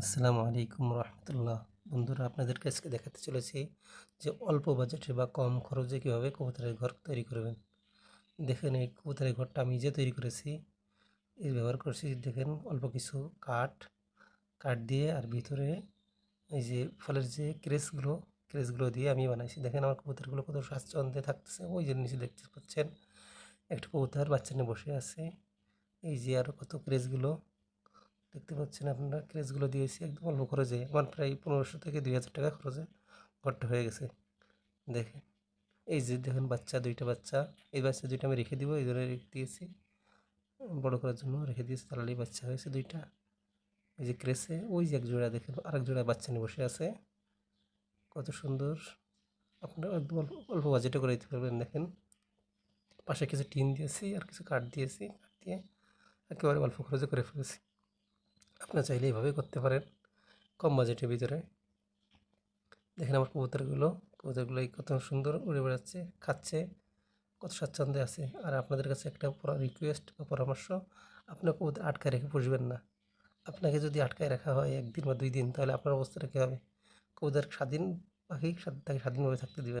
আসসালামু আলাইকুম রহমতুল্লাহ। বন্ধুরা আপনাদের কাছে দেখাতে চলেছি যে অল্প বাজেটে বা কম খরচে কীভাবে কবুতরের ঘর তৈরি করবেন। দেখেন, এই কবুতরের ঘরটা আমি যে তৈরি করেছি এই ব্যবহার করছি দেখেন অল্প কিছু কাঠ কাঠ দিয়ে আর ভিতরে এই যে ফলের যে ক্রেসগুলো ক্রেসগুলো দিয়ে আমি বানাইছি। দেখেন, আমার কবুতরগুলো কত স্বাচ্ছন্দ্যে থাকতেছে। ওই যে নিচে দেখতে পাচ্ছেন, একটা কবুতর বাচ্চা নিয়ে বসে আছে। এই যে আরও কত ক্রেসগুলো দেখতে পাচ্ছেন আপনারা ক্রেজগুলো দিয়েছি, একদম অল্প খরচে, আমার প্রায় পনেরোশো থেকে দুই হাজার টাকা খরচে, ঘরটা হয়ে গেছে। দেখেন, এই যে দেখেন বাচ্চা, দুইটা বাচ্চা, এই বাচ্চা দুইটা আমি রেখে দিব, এই ধরে রেখে দিয়েছি। বড় করার জন্য রেখে দিয়েছি, তাহলে বাচ্চা হয়েছে দুইটা। এই যে ক্রেসে ওই যে এক জোড়া দেখেন, আরেক জোড়া বাচ্চা নিয়ে বসে আছে। কত সুন্দর। আপনারা একদম অল্প অল্প বাজেটে করে দিতে পারবেন, দেখেন। পাশে কিছু টিন দিয়েছি আর কিছু কাঠ দিয়েছি, কাঠ দিয়ে একেবারে অল্প খরচে করে ফেলেছি। আপনারা চাইলে এইভাবে করতে পারেন। কম বাজেটের ভিতরে। দেখেন আমার কবুতরগুলো। কবুতরগুলো কত সুন্দর উড়ে বেড়াচ্ছে, খাচ্ছে, কত স্বাচ্ছন্দ্যে আছে। আর আপনাদের কাছে একটা রিকোয়েস্ট বা পরামর্শ, আপনার কবুতর আটকায় রেখে পুষবেন না। আপনাকে যদি আটকায় রাখা হয় একদিন বা দুই দিন, তাহলে আপনার অবস্থাটা কী হবে? কবুতর স্বাধীন পাখি, তাকে স্বাধীনভাবে থাকতে দেবেন